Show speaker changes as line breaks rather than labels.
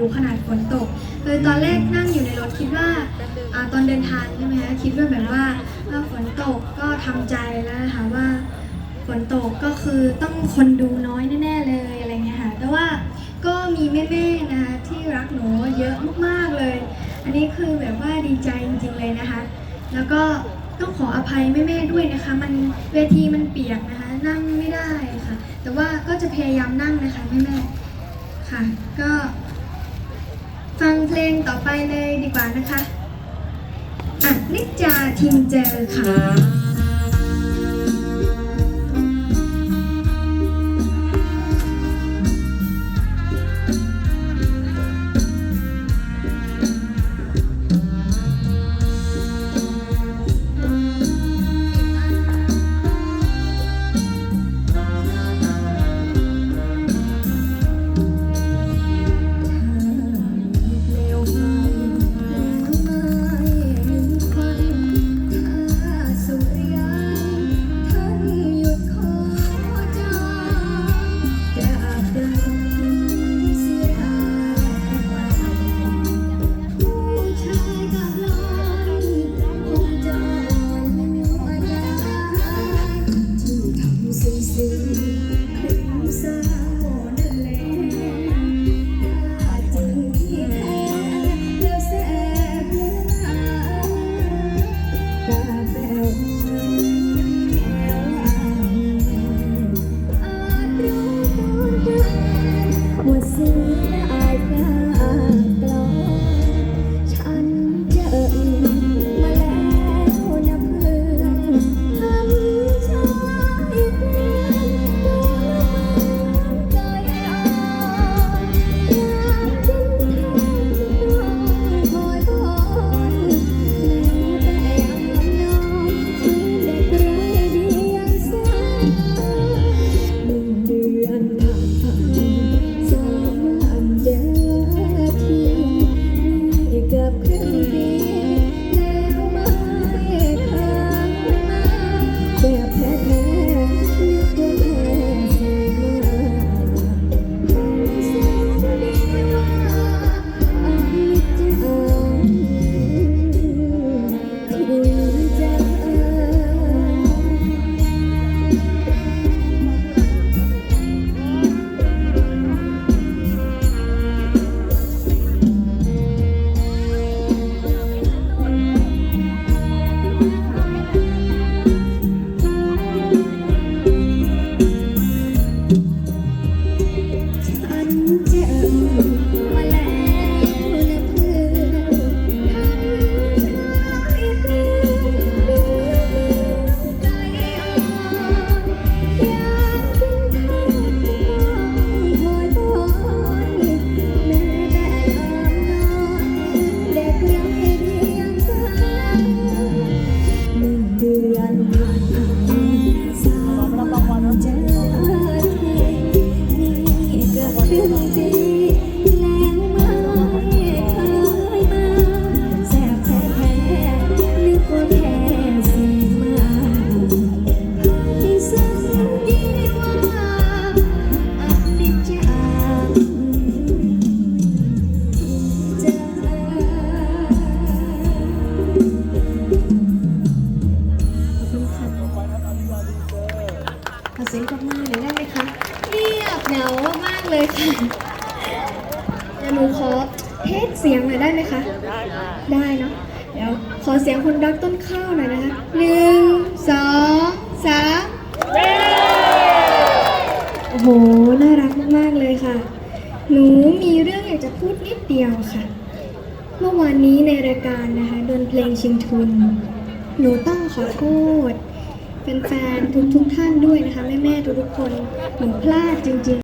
ดูขนาดฝนตกคือตอนแรกนั่งอยู่ในรถคิดว่าอตอนเดินทางใช่ไหมคะคิดว่าแบบว่าฝนตกก็ทำใจแล้วนะคะว่าฝนตกก็คือต้องคนดูน้อยแน่ๆเลยอะไรเงี้ยค่ะแต่ว่าก็มีแม่ๆนะคะที่รักหนูเยอะมากๆเลย อันนี้คือแบบว่าดีใจจริงๆเลยนะคะ แล้วก็ต้องขออภัยแม่ๆด้วยนะคะ มันเวทีมันเปียกนะคะ นั่งไม่ได้ค่ะ แต่ว่าก็จะพยายามนั่งนะคะแม่ๆค่ะ ก็ ฟังเพลงต่อไปเลยดีกว่านะคะอะนิจจาทิมเจอค่ะ อเสียงปรบมือหน่อยได้ไหมคะเงียบเหงามากๆเลยค่ะเดี๋ยวหนูขอเทสเสียงหน่อยได้ไหมคะ ได้เนาะเดี๋ยวขอเสียงคนรักต้นข้าวหน่อยนะคะหนึ่งสองสามโอ้โห น่ารักมากๆเลยค่ะ หนูมีเรื่องอยากจะพูดนิดเดียวค่ะ เมื่อวานนี้ในรายการนะคะดนเพลงชิงทุน หนูต้องขอโทษ แฟนๆทุกๆท่านด้วยนะคะ แม่ๆทุกๆคนหนูพลาดจริง ๆ